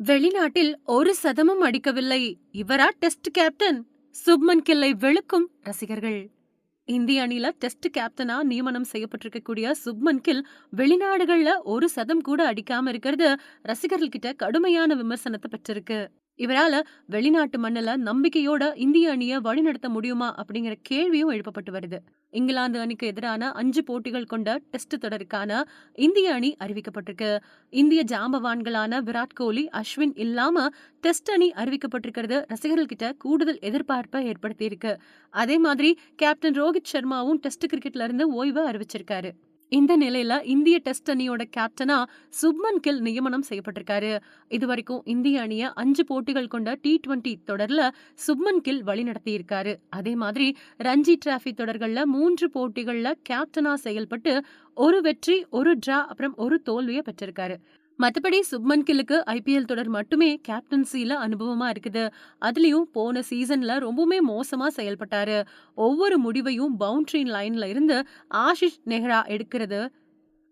வெளிநாட்டில் ஒரு சதமும் அடிக்கவில்லை. இவரா டெஸ்ட் கேப்டன்? சுப்மன் கில்லை வெளுக்கும் ரசிகர்கள். இந்திய அணில டெஸ்ட் கேப்டனா நியமனம் செய்யப்பட்டிருக்கக்கூடிய சுப்மன் கில் வெளிநாடுகள்ல ஒரு சதம் கூட அடிக்காம இருக்கிறது ரசிகர்கள் கிட்ட கடுமையான விமர்சனத்தை பெற்றிருக்கு. இவரால வெளிநாட்டு மண்ணுல நம்பிக்கையோட இந்திய அணிய வழிநடத்த முடியுமா அப்படிங்கிற கேள்வியும் எழுப்பப்பட்டு வருது. இங்கிலாந்து அணிக்கு எதிரான அஞ்சு போட்டிகள் கொண்ட டெஸ்ட் தொடருக்கான இந்திய அணி அறிவிக்கப்பட்டிருக்கு. இந்திய ஜாம்பவான்களான விராட் கோலி அஸ்வின் இல்லாம டெஸ்ட் அணி அறிவிக்கப்பட்டிருக்கிறது ரசிகர்கள் கிட்ட கூடுதல் எதிர்பார்ப்பை ஏற்படுத்தியிருக்கு. அதே மாதிரி கேப்டன் ரோஹித் சர்மாவும் டெஸ்ட் கிரிக்கெட்ல இருந்து ஓய்வு அறிவிச்சிருக்காரு. இந்த நிலையில இந்திய டெஸ்ட் அணியோட கேப்டனா சுப்மன் கில் நியமனம் செய்யப்பட்டிருக்காரு. இதுவரைக்கும் இந்திய அணிய அஞ்சு போட்டிகள் கொண்ட டி டுவெண்டி தொடர்ல சுப்மன் கில் வழிநடத்தி இருக்காரு அதே மாதிரி ரஞ்சி டிராஃபி தொடர்கள்ல மூன்று போட்டிகள்ல கேப்டனா செயல்பட்டு ஒரு வெற்றி ஒரு டிரா அப்புறம் ஒரு தோல்வியை பெற்றிருக்காரு. மத்தபடி சுப்மன் கில்லுக்கு ஐபிஎல் தொடர் மட்டுமே கேப்டன்சில அனுபவமா இருக்குது. அதுலயும் போன சீசன்ல ரொம்பவுமே மோசமா செயல்பட்டாரு. ஒவ்வொரு முடிவையும் பவுண்ட்ரி லைன்ல இருந்து ஆஷிஷ் நெஹ்ரா எடுக்கிறது.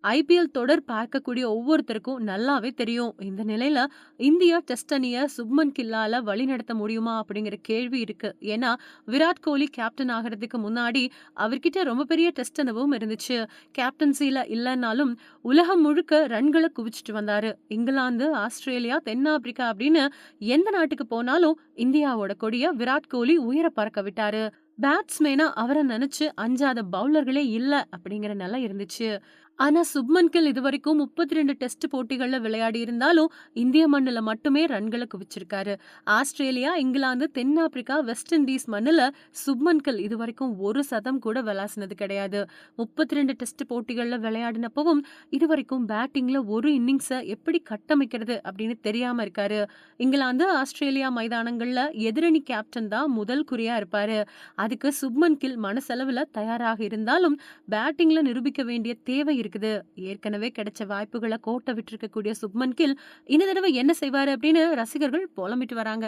ஐபிஎல் தொடர் பார்க்கக்கூடிய ஒவ்வொருத்தருக்கும் நல்லாவே தெரியும். இந்த நிலையில இந்தியா டெஸ்ட் அணிய சுப்மன் கில்லால வழிநடத்த முடியுமா அப்படிங்கிற கேள்வி இருக்கு. ஏன்னா விராட் கோலி கேப்டன் ஆகிறதுக்கு முன்னாடி அவர்கிட்ட ரொம்ப பெரிய டெஸ்ட் அனுபவம் இருந்துச்சு. கேப்டன்சில இல்லைன்னாலும் உலகம் முழுக்க ரன்களை குவிச்சிட்டு வந்தாரு. இங்கிலாந்து ஆஸ்திரேலியா தென்னாப்பிரிக்கா அப்படின்னு எந்த நாட்டுக்கு போனாலும் இந்தியாவோட கொடிய விராட் கோலி உயர பறக்க விட்டாரு. பேட்ஸ்மேனா அவரை நினைச்சு அஞ்சாத பவுலர்களே இல்ல அப்படிங்கிற நிலை இருந்துச்சு. ஆனா சுப்மன் கில் இதுவரைக்கும் முப்பத்தி ரெண்டு டெஸ்ட் போட்டிகள்ல விளையாடி இருந்தாலும் இந்திய மண்ணுல மட்டுமே ரன்களை குவிச்சிருக்காரு. ஆஸ்திரேலியா இங்கிலாந்து தென்னாப்பிரிக்கா வெஸ்ட் இண்டீஸ் மண்ணுல சுப்மன் கில் இதுவரைக்கும் ஒரு சதம் கூட விளாசினது கிடையாது. முப்பத்தி ரெண்டு டெஸ்ட் போட்டிகள்ல விளையாடினப்பவும் இதுவரைக்கும் பேட்டிங்ல ஒரு இன்னிங்ஸை எப்படி கட்டமைக்கிறது அப்படின்னு தெரியாம இருக்காரு. இங்கிலாந்து ஆஸ்திரேலியா மைதானங்கள்ல எதிரணி கேப்டன் தான் முதல் குறியா இருப்பாரு. அதுக்கு சுப்மன் கில் மனசெலவுல தயாராக இருந்தாலும் பேட்டிங்ல நிரூபிக்க வேண்டிய தேவை இருக்குது. ஏற்கனவே கிடைச்ச வாய்ப்புகளை கோட்டை விட்டுருக்கக்கூடிய சுப்மன் கில் இந்த தடவை என்ன செய்வாரு? அப்படின்னு ரசிகர்கள் புலமிட்டு வராங்க.